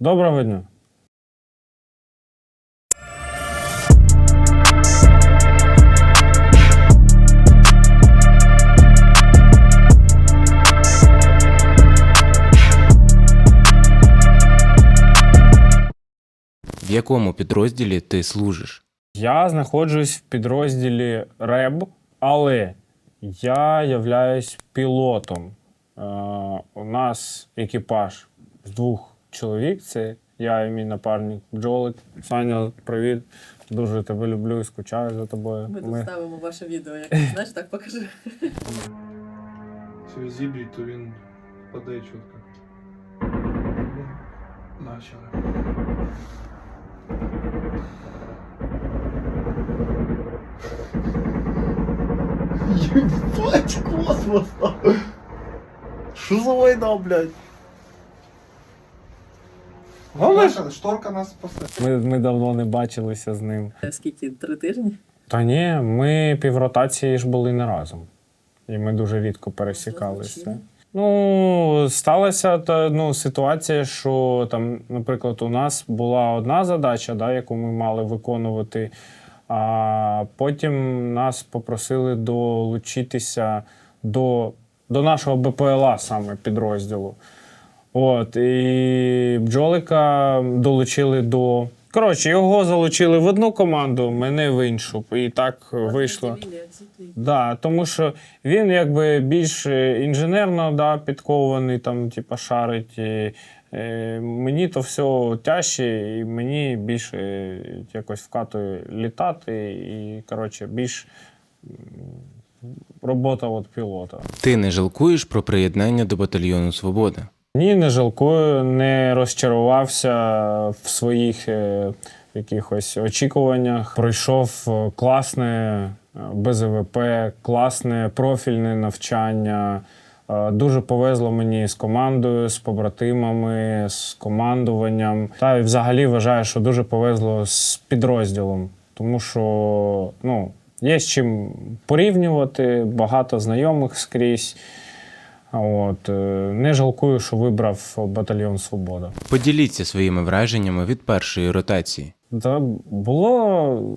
Доброго дня. В якому підрозділі ти служиш? Я знаходжусь в підрозділі РЕБ, але я являюсь пілотом. Е, у нас екіпаж з двох чоловік. Це я і мій напарник Бджолик. Саня, привіт. Дуже тебе люблю і скучаю за тобою. Ми тут ставимо ваше відео, як знаєш, так покажи. Якщо зіб'ють, то він впаде чітко. Начали. Ебать космос! Что за война, блядь? Наша шторка нас спасе. Ми, ми давно не бачилися з ним. Скільки? Три тижні? Та ні, ми півротації ж були не разом. І ми дуже рідко пересікалися. Ну, сталася та, ну, ситуація, що там, наприклад, у нас була одна задача, да, яку ми мали виконувати, а потім нас попросили долучитися до, до нашого БПЛА саме підрозділу. От, і бджолика долучили до. Коротше, його залучили в одну команду, мене в іншу. І так вийшло. Да, тому що він якби більш е, інженерно да, підкований, там, типа, шарить. І, е, мені то все тяжче, і мені більше е, якось вкатує літати, і коротше, більш робота от пілота. Ти не жалкуєш про приєднання до батальйону Свобода? Ні, не жалкую, не розчарувався в своїх е, якихось очікуваннях. Пройшов е, класне е, БЗВП, класне профільне навчання. Е, Дуже повезло мені з командою, з побратимами, з командуванням. Та й взагалі вважаю, що дуже повезло з підрозділом, тому що ну, є з чим порівнювати, багато знайомих скрізь. От, е, не жалкую, що вибрав батальйон Свобода. Поділіться своїми враженнями від першої ротації. Та було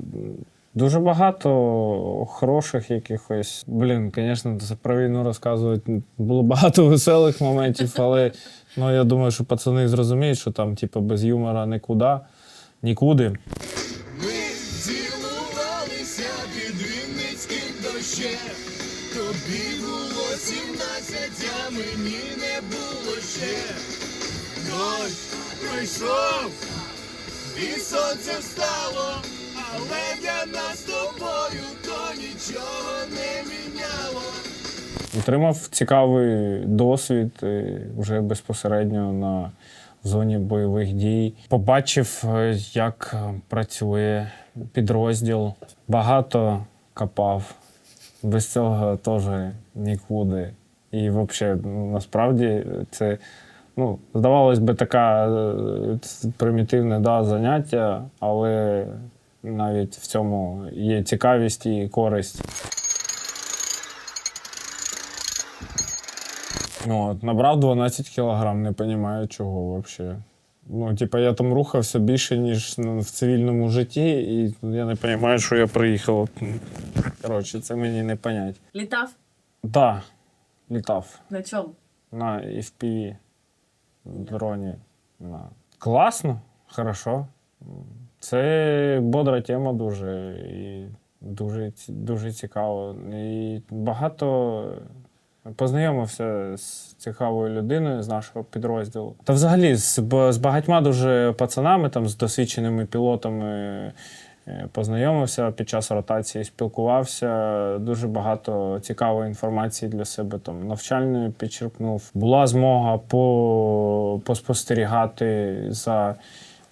дуже багато хороших якихось. Блін, звісно, це про війну розказувати було багато веселих моментів, але ну, я думаю, що пацани зрозуміють, що там, типу, без юмора нікуди, нікуди. Цілувалися під Вінницьким дощем. Тобі було сімнадцять, а мені не було ще. Дощ пройшов, і сонце встало, але для нас тобою то нічого не міняло. Отримав цікавий досвід е, вже безпосередньо на зоні бойових дій. Побачив, е, як е, працює підрозділ. Багато копав. Без цього теж нікуди. І взагалі, ну, насправді, це ну, здавалось би, така е, примітивне да, заняття, але навіть в цьому є цікавість і користь. Ну, от, набрав 12 кілограм, не розумію, чого взагалі. Ну, типа, я там рухався більше, ніж в цивільному житті, і я не розумію, що я приїхав. Коротше, це мені не понять. Літав? Так, да, літав На чому? на FPV дроні. На. Класно, хорошо. Це бодра тема дуже. І дуже, ці- дуже цікаво. І багато познайомився з цікавою людиною з нашого підрозділу. Та взагалі з, з багатьма дуже пацанами, там, з досвідченими пілотами. Е, Познайомився під час ротації, спілкувався. Дуже багато цікавої інформації для себе там навчальної підчерпнув. Була змога по, поспостерігати за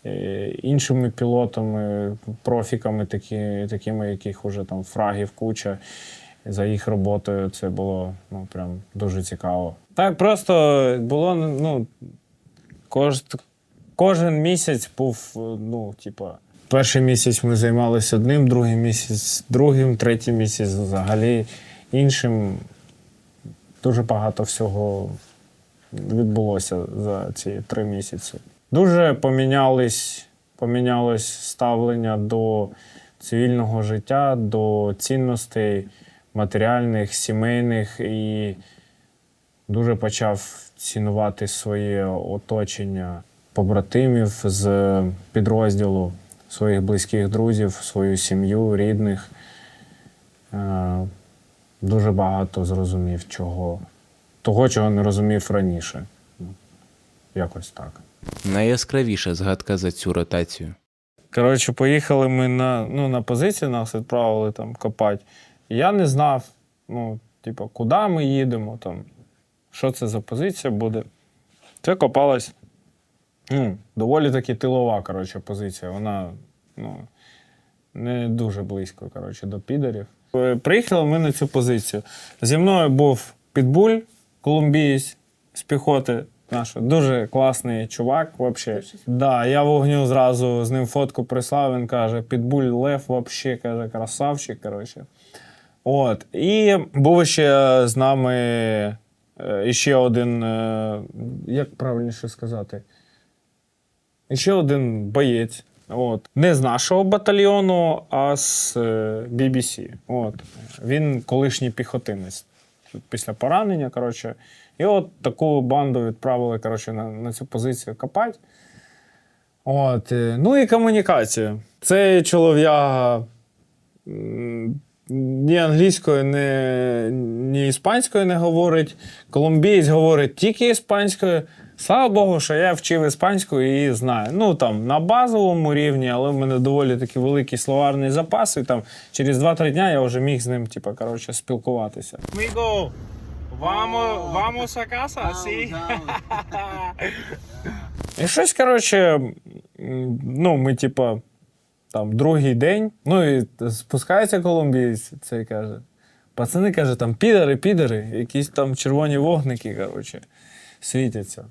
е, іншими пілотами, профіками, такі, такими, яких уже там фрагів куча. За їх роботою це було ну, прям дуже цікаво. Так просто було ну, кож, кожен місяць був, ну, типа. Перший місяць ми займалися одним, другий місяць другим, третій місяць взагалі іншим. Дуже багато всього відбулося за ці три місяці. Дуже помінялись, помінялось ставлення до цивільного життя, до цінностей матеріальних, сімейних і дуже почав цінувати своє оточення побратимів з підрозділу, своїх близьких друзів, свою сім'ю, рідних. Е, Дуже багато зрозумів, чого. Того, чого не розумів раніше. Якось так. Найяскравіша згадка за цю ротацію. Коротше, поїхали ми на, ну, на позицію, нас відправили там копати. Я не знав, ну, типу, куди ми їдемо, там, що це за позиція буде. Це копалась ну, доволі таки тилова коротше, позиція. Вона ну, не дуже близько коротше, до підерів. Е, Приїхали ми на цю позицію. Зі мною був підбуль, колумбієць з піхоти. Наш дуже класний чувак, взагалі. Да, я вогню зразу з ним фотку прислав. Він каже: Підбуль Лев, вообще, каже, красавчик. Коротше. От. І був ще з нами е, ще один, е, як правильніше сказати, ще один боєць. От. Не з нашого батальйону, а з е, BBC. От. Він колишній піхотинець. Після поранення, коротше. І от таку банду відправили коротше, на, на цю позицію копати. От. е, Ну і комунікація. Цей чолов'яга ні англійською, ні, ні іспанською не говорить. Колумбієць говорить тільки іспанською. Слава Богу, що я вчив іспанську і знаю. Ну там на базовому рівні, але в мене доволі такий великий словарний запас, і там через 2-3 дня я вже міг з ним, типу, коротше, спілкуватися. Міго, vamos a casa, sí? І щось, коротше, ну, ми, типа, там, другий день, ну і спускається колумбієць, цей каже. Пацани каже, там підари, підари, якісь там червоні вогники, коротше, світяться.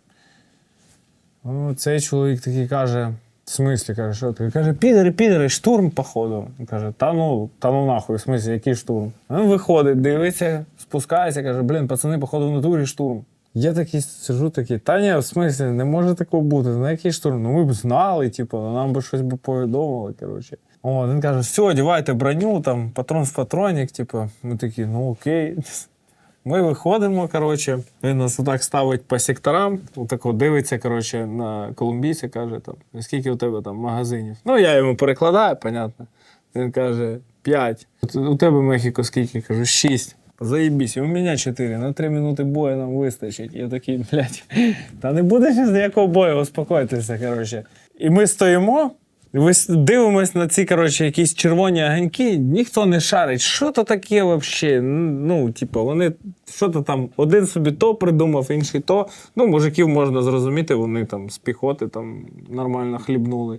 Ну, цей чоловік такий каже: в смислі, каже, що ти? Каже, підари, підари, штурм, походу. Він Каже, та ну, та ну нахуй, в смислі, який штурм? Він виходить, дивиться, спускається, каже, блін, пацани, походу, в натурі штурм. Я такий сижу, такий, та ні, в смислі, не може такого бути. На який штурм? Ну ми б знали, типу, нам би щось би повідомили, коротше. О, він каже, все, одягайте броню, там, патрон в патронник, типу. Ми такі, ну окей. Ми виходимо, коротше, він нас отак ставить по секторам, отако дивиться, коротше, на колумбійця, каже, там, скільки у тебе там магазинів. Ну, я йому перекладаю, понятно. Він каже, п'ять. У тебе Мехіко скільки? Кажу, шість. Заєбісь, у мене чотири. На три минути бою нам вистачить. Я такий, блядь, та не буде зараз ніякого бою, успокойтеся, коротше. І ми стоїмо, ви с- дивимось на ці, коротше, якісь червоні огоньки, ніхто не шарить. Що то таке взагалі? Ну, типу, вони що то там, один собі то придумав, інший то. Ну, мужиків можна зрозуміти, вони там з піхоти там нормально хлібнули.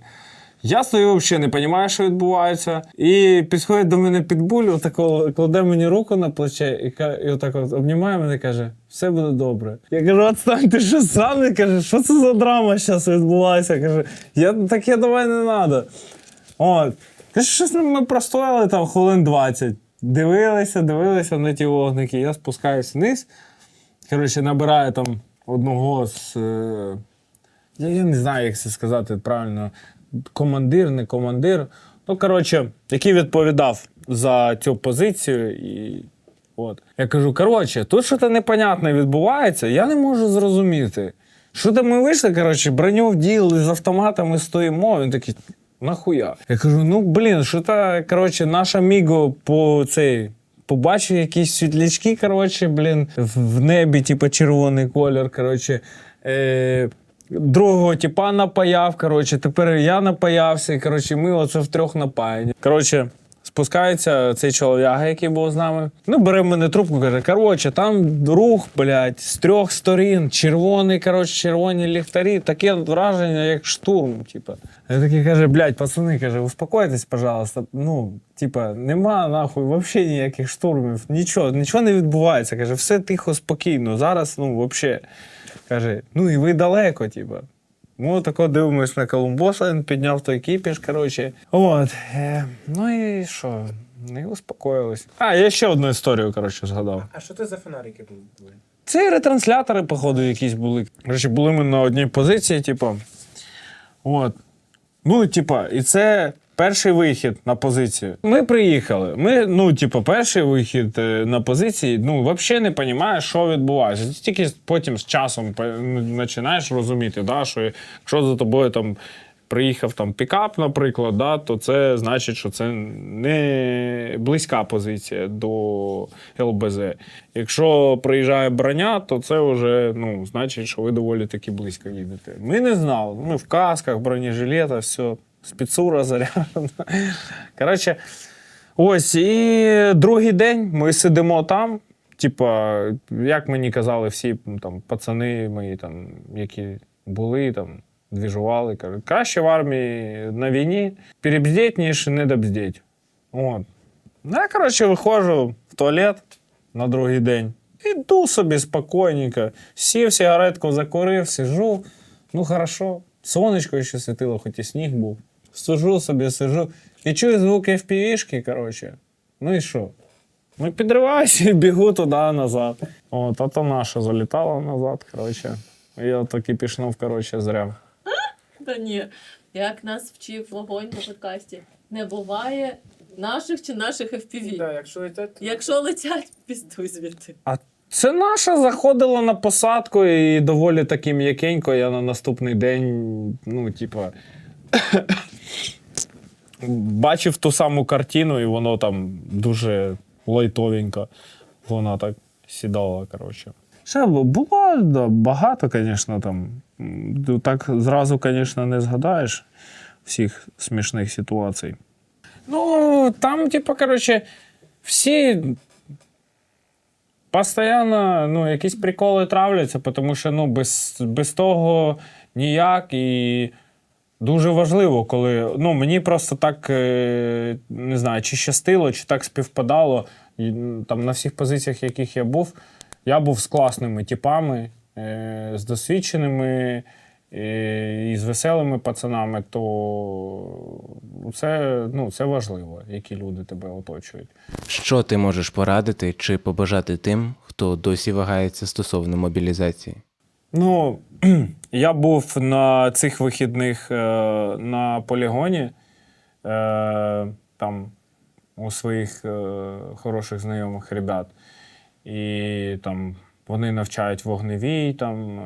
Я стою взагалі не розумію, що відбувається. І підходить до мене підбуль, отако кладе мені руку на плече і, і отак от обнімає мене і каже: все буде добре. Я кажу, отстань, ти що сраний? Каже, що це за драма зараз відбувається? Каже, я таке давай не треба. От. Каже, щось ми простояли там хвилин 20. Дивилися, дивилися на ті вогники. Я спускаюсь вниз. Коротше, набираю там одного з. Е... Я, я не знаю, як це сказати правильно. Командир, не командир. Ну, коротше, який відповідав за цю позицію. І от. Я кажу: коротше, тут щось непонятне відбувається, я не можу зрозуміти. Що там ми вийшли, коротше, броню вділи з автоматами стоїмо. Він такий, нахуя? Я кажу: ну блін, що та, коротше, наша Міго по цей. Побачив якісь світлячки, коротше, блін, в в небі, типу, червоний колір. Коротше, е, другого типа напаяв. Коротше, тепер я напаявся. Коротше, ми оце втрьох напаяні. Коротше, спускається цей чолов'яга, який був з нами. Ну, бере мене трубку, каже: коротше, там рух, блядь, з трьох сторін, червоний, коротше, червоні ліхтарі, таке враження, як штурм. Типа. Я такий каже, блядь, пацани, каже, успокойтесь, пожалуйста. Ну, типа, нема нахуй взагалі ніяких штурмів, нічого, нічого не відбувається. Каже, все тихо, спокійно. Зараз, ну, взагалі. Каже, ну і ви далеко, типа. Ми тако дивимось на Колумбоса, він підняв той кіпіш, коротше. От. Е, ну і що? Ну і успокоїлись. А, я ще одну історію, коротше, згадав. А що це за фонарики були? Це ретранслятори, походу, якісь були. Коротше, були ми на одній позиції, типу. От. Ну, типа, і це перший вихід на позицію. Ми приїхали. Ми, ну, типа, перший вихід е, на позиції, ну, взагалі не розумієш, що відбувається. Тільки потім з часом починаєш розуміти, да, що якщо за тобою там. Приїхав там пікап, наприклад, да, то це значить, що це не близька позиція до ЛБЗ. Якщо приїжджає броня, то це вже ну, значить, що ви доволі таки близько їдете. Ми не знали. Ми в касках, бронежилетах, все, спецура заряджена. Коротше, ось і другий день ми сидимо там. Типа, як мені казали всі там, пацани мої, там, які були там. Двіжували, кажуть, краще в армії на війні перебздіть, ніж не добздіть. От. Я, коротше, виходжу в туалет на другий день. Іду собі спокійненько. Сів сигаретку, закурив, сижу. Ну, хорошо. Сонечко ще світило, хоч і сніг був. Сижу собі, сижу. І чую звуки впівішки, коротше. Ну і що? Ну, підриваюся і бігу туди назад. От, а то наша залітала назад, коротше. Я так і пішнув, коротше, зря. Та ні. Як нас вчив вогонь на подкасті, не буває наших чи наших FPV. якщо летять, Якщо летять, піздуй звідти. Це наша заходила на посадку і доволі таки м'якенько. Я на наступний день, ну, типа, бачив ту саму картину, і воно там дуже лайтовенько. Вона так сідала, коротше. Ще було да, багато, звісно, там. Так зразу, звісно, не згадаєш всіх смішних ситуацій. Ну, там, типа, коротше, всі Постоянно ну, якісь приколи травляться, тому що ну, без, без того ніяк. І дуже важливо, коли ну, мені просто так е, не знаю, чи щастило, чи так співпадало. Там, на всіх позиціях, яких я був, я був з класними типами, е, з досвідченими е, і з веселими пацанами, то це, ну, це важливо, які люди тебе оточують. Що ти можеш порадити чи побажати тим, хто досі вагається стосовно мобілізації? Ну, я був на цих вихідних е, на полігоні, е, там у своїх е, хороших знайомих ребят. І там вони навчають вогневій, там, е,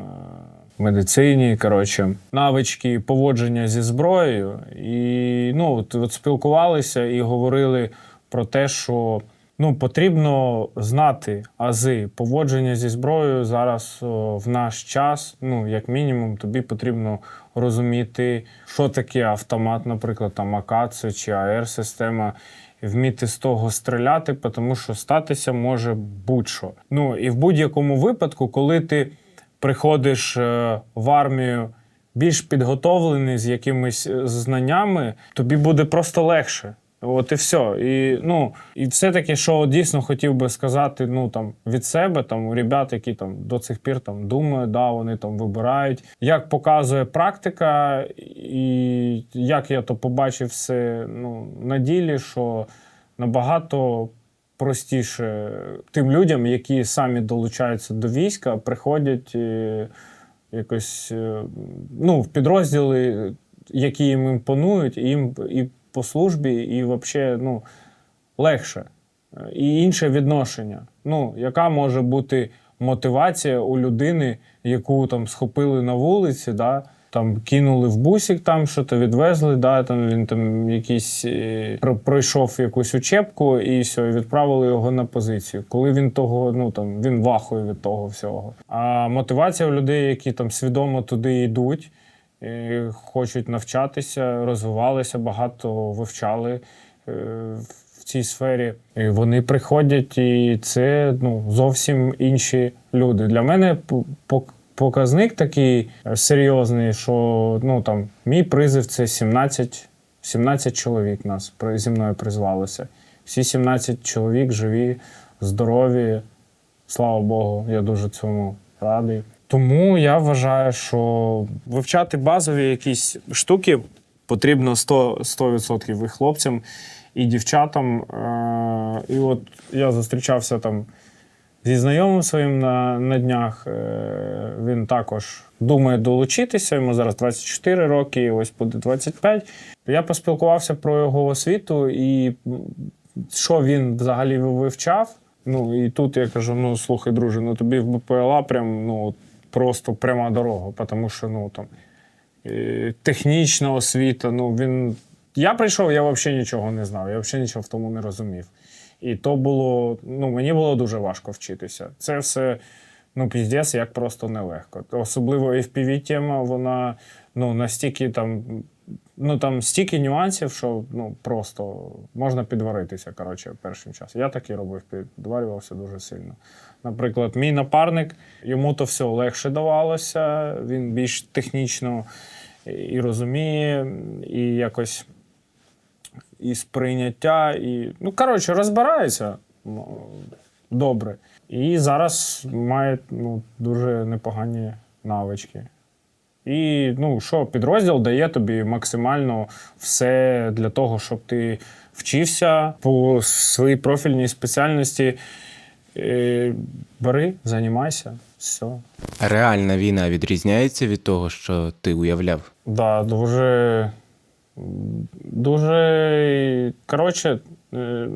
медицині, коротше, навички поводження зі зброєю. І ну, от, от спілкувалися і говорили про те, що ну, потрібно знати ази поводження зі зброєю зараз в наш час. Ну, як мінімум, тобі потрібно розуміти, що таке автомат, наприклад, там АКЦ чи АР-система. Вміти з того стріляти, тому що статися може будь-що. Ну і в будь-якому випадку, коли ти приходиш е, в армію більш підготовлений з якимись е, знаннями, тобі буде просто легше. От і все. І, ну, і все-таки, що дійсно хотів би сказати ну, там, від себе, там, у ребят, які там, до цих пір там, думають, да, вони там вибирають. Як показує практика, і як я то побачив все ну, на ділі, що набагато простіше тим людям, які самі долучаються до війська, приходять е, якось е, ну, в підрозділи, які їм імпонують, і їм і по службі, і взагалі ну, легше. І інше відношення. Ну, яка може бути мотивація у людини, яку там схопили на вулиці, да, там кинули в бусик, там що то відвезли, да, там він там якийсь е, про- пройшов якусь учебку і все, відправили його на позицію. Коли він того, ну там він вахує від того всього. А мотивація у людей, які там свідомо туди йдуть, хочуть навчатися, розвивалися, багато вивчали е, в цій сфері. Вони приходять, і це ну, зовсім інші люди. Для мене показник такий е, серйозний, що ну, там, мій призив це 17, 17 чоловік нас зі мною призвалося. Всі 17 чоловік живі, здорові. Слава Богу, я дуже цьому радий. Тому я вважаю, що вивчати базові якісь штуки потрібно 100%, 100% і хлопцям, і дівчатам. Е, І от я зустрічався там Зі знайомим своїм на, на днях е, він також думає долучитися. Йому зараз 24 роки, ось буде 25. Я поспілкувався про його освіту і що він взагалі вивчав. Ну і тут я кажу: ну слухай, друже, ну тобі в БПЛА прям ну просто пряма дорога, тому що ну там е, технічна освіта. Ну він. Я прийшов, я взагалі нічого не знав, я взагалі нічого в тому не розумів. І то було, ну мені було дуже важко вчитися. Це все, ну, піздець, як просто нелегко. Особливо fpv тема вона ну, настільки там, ну там стільки нюансів, що ну просто можна підваритися, коротше, першим часом. Я так і робив, підварювався дуже сильно. Наприклад, мій напарник, йому то все легше давалося, він більш технічно і розуміє, і якось і сприйняття, і. Ну, коротше, розбирається ну, добре. І зараз має ну, дуже непогані навички. І ну, що, підрозділ дає тобі максимально все для того, щоб ти вчився по своїй профільній спеціальності. Е, бери, займайся, все. Реальна війна відрізняється від того, що ти уявляв. Да, дуже. Дуже. Коротше, е,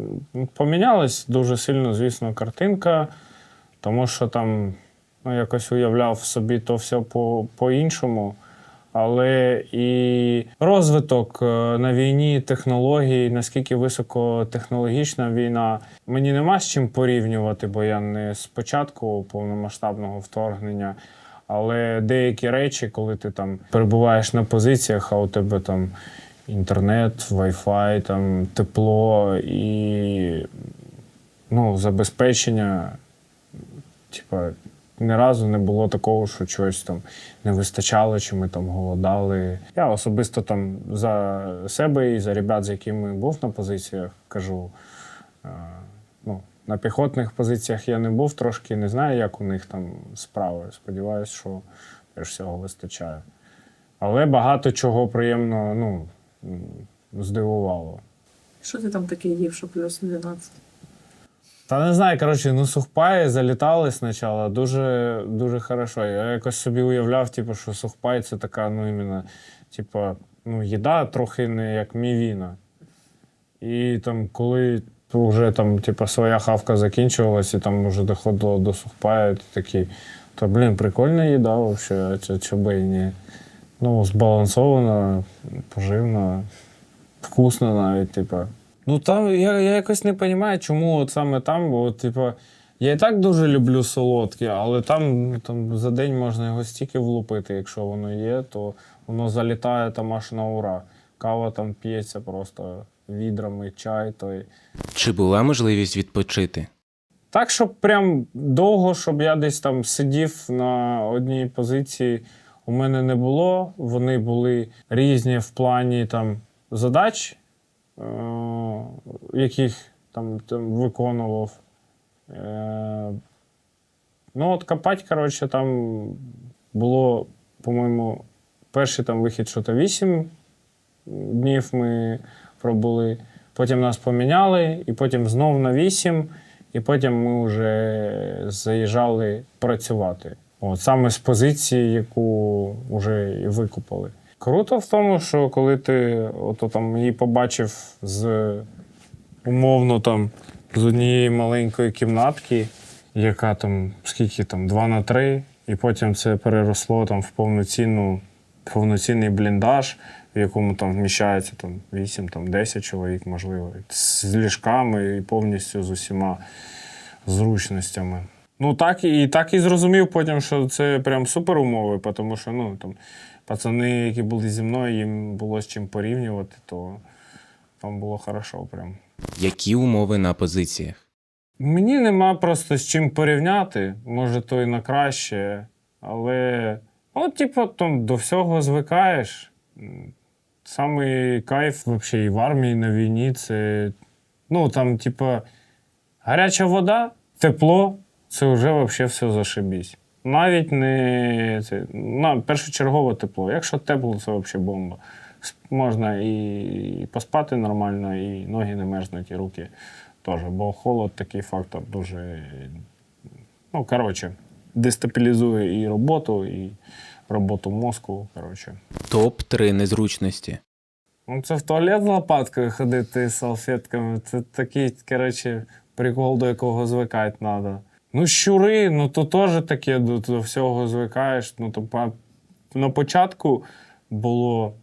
помінялась дуже сильно, звісно, картинка, тому що там ну, якось уявляв собі то все по- по-іншому. Але і розвиток е, на війні технологій, наскільки високотехнологічна війна, мені нема з чим порівнювати, бо я не з початку повномасштабного вторгнення. Але деякі речі, коли ти там перебуваєш на позиціях, а у тебе там інтернет, Wi-Fi, там тепло і ну, забезпечення, типа, ні разу не було такого, що чогось там не вистачало, чи ми там голодали. Я особисто там за себе і за ребят, з якими був на позиціях, кажу. е, Ну, на піхотних позиціях я не був трошки, не знаю, як у них там справи. Сподіваюсь, що теж всього вистачає. Але багато чого приємно ну, здивувало. Що ти там таке їв, що плюс 12? Та не знаю, коротше, ну сухпаї залітали спочатку дуже, дуже хорошо. Я якось собі уявляв, типу, що сухпай це така, ну, іменно, типу, ну, їда трохи не як мівіна. І там, коли вже там, типу, своя хавка закінчувалась, і там вже доходило до сухпаю, ти такий, то, блін, прикольна їда взагалі, а чого би і ні. Ну, збалансована, поживна, вкусна навіть, типу. Ну там я, я якось не розумію, чому от саме там, бо от, типу, я і так дуже люблю солодке, але там, ну, там за день можна його стільки влупити, якщо воно є, то воно залітає там аж на ура. Кава там п'ється просто відрами, чай той. Чи була можливість відпочити? Так, щоб прям довго, щоб я десь там сидів на одній позиції, у мене не було. Вони були різні в плані там задач, яких там, там виконував. Е- ну, от копати, коротше, там було, по-моєму, перший там вихід, що то 8 днів ми пробули. Потім нас поміняли, і потім знов на 8, і потім ми вже заїжджали працювати. От, саме з позиції, яку вже і викупили. Круто в тому, що коли ти ото, там, її побачив з умовно там з однієї маленької кімнатки, яка там скільки там 2 на 3, і потім це переросло там в повноцінну, повноцінний бліндаж, в якому там вміщається там 8, там 10 чоловік, можливо, з ліжками і повністю з усіма зручностями. Ну так і так і зрозумів потім, що це прям супер умови, тому що ну, там, пацани, які були зі мною, їм було з чим порівнювати, то там було хорошо прям. Які умови на позиціях? Мені нема просто з чим порівняти. Може, то і на краще. Але, ну, типу, там до всього звикаєш. Самий кайф взагалі і в армії і на війні це. Ну, там, типу, гаряча вода, тепло це вже взагалі все зашибісь. Навіть не це, на, першочергово тепло. Якщо тепло, це взагалі бомба. Можна і, поспати нормально, і ноги не мерзнуть, і руки теж. Бо холод такий фактор дуже Ну, коротше, дестабілізує і роботу, і роботу мозку. Коротше. Топ 3 незручності. Ну, це в туалет з лопаткою ходити з салфетками. Це такий, коротше, прикол, до якого звикати треба. Ну, щури, ну то теж таке, до, до всього звикаєш. Ну, то на початку було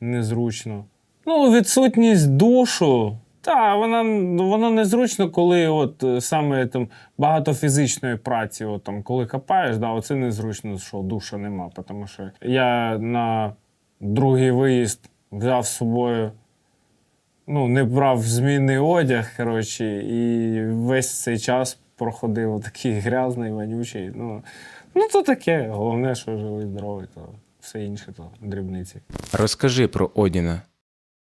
незручно. Ну, відсутність душу. Та, вона, вона незручно, коли от е, саме там багато фізичної праці, от, там, коли копаєш, да, оце незручно, що душа нема. Тому що я на другий виїзд взяв з собою, ну, не брав змінний одяг, коротше, і весь цей час проходив такий грязний, вонючий. Ну, ну то таке. Головне, що живий, здоровий, то все інше, то дрібниці. Розкажи про Одіна.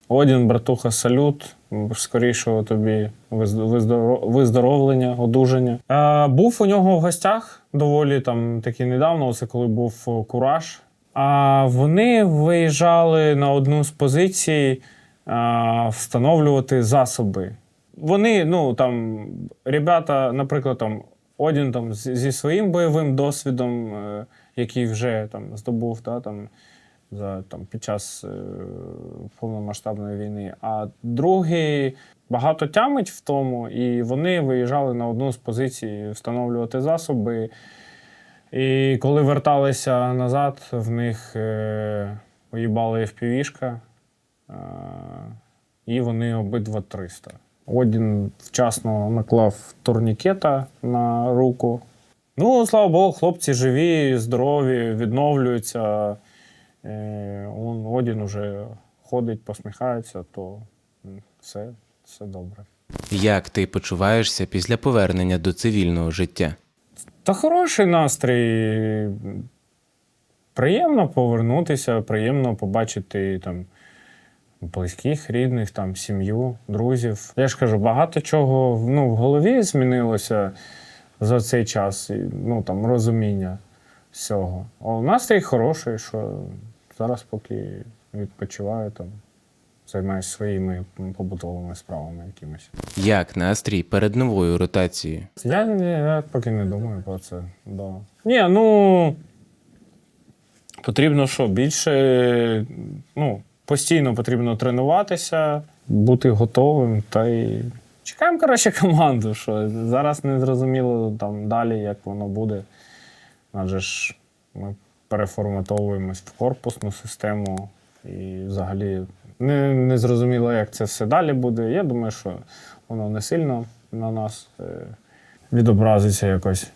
Одін, братуха, салют. Скорішого тобі виздоровлення, одужання. Е, був у нього в гостях доволі там таки недавно, це коли був кураж. А вони виїжджали на одну з позицій е, встановлювати засоби. Вони, ну там, ребята, наприклад, там Одін там зі своїм бойовим досвідом, е, який вже там здобув, да, там, за, там, під час е, повномасштабної війни. А другий багато тямить в тому, і вони виїжджали на одну з позицій встановлювати засоби. І коли верталися назад, в них е, уїбали FPV-шка, е, і вони обидва 300. Один вчасно наклав турнікета на руку. Ну, слава Богу, хлопці живі, здорові, відновлюються. Е, он Одін уже ходить, посміхається, то все, все добре. Як ти почуваєшся після повернення до цивільного життя? Та хороший настрій. Приємно повернутися, приємно побачити там близьких, рідних, там, сім'ю, друзів. Я ж кажу, багато чого ну, в голові змінилося за цей час, ну там розуміння всього. А настрій хороший, що зараз поки відпочиваю, там, займаюся своїми побутовими справами якимись. Як настрій перед новою ротацією? Я, я, я поки не думаю про це. Да. Ні, ну потрібно що? Більше, ну, постійно потрібно тренуватися, бути готовим та й. Чекаємо, коротше, команду. Що зараз не зрозуміло там далі, як воно буде. Адже ж ми переформатовуємось в корпусну систему і взагалі не, не зрозуміло, як це все далі буде. Я думаю, що воно не сильно на нас е, відобразиться якось.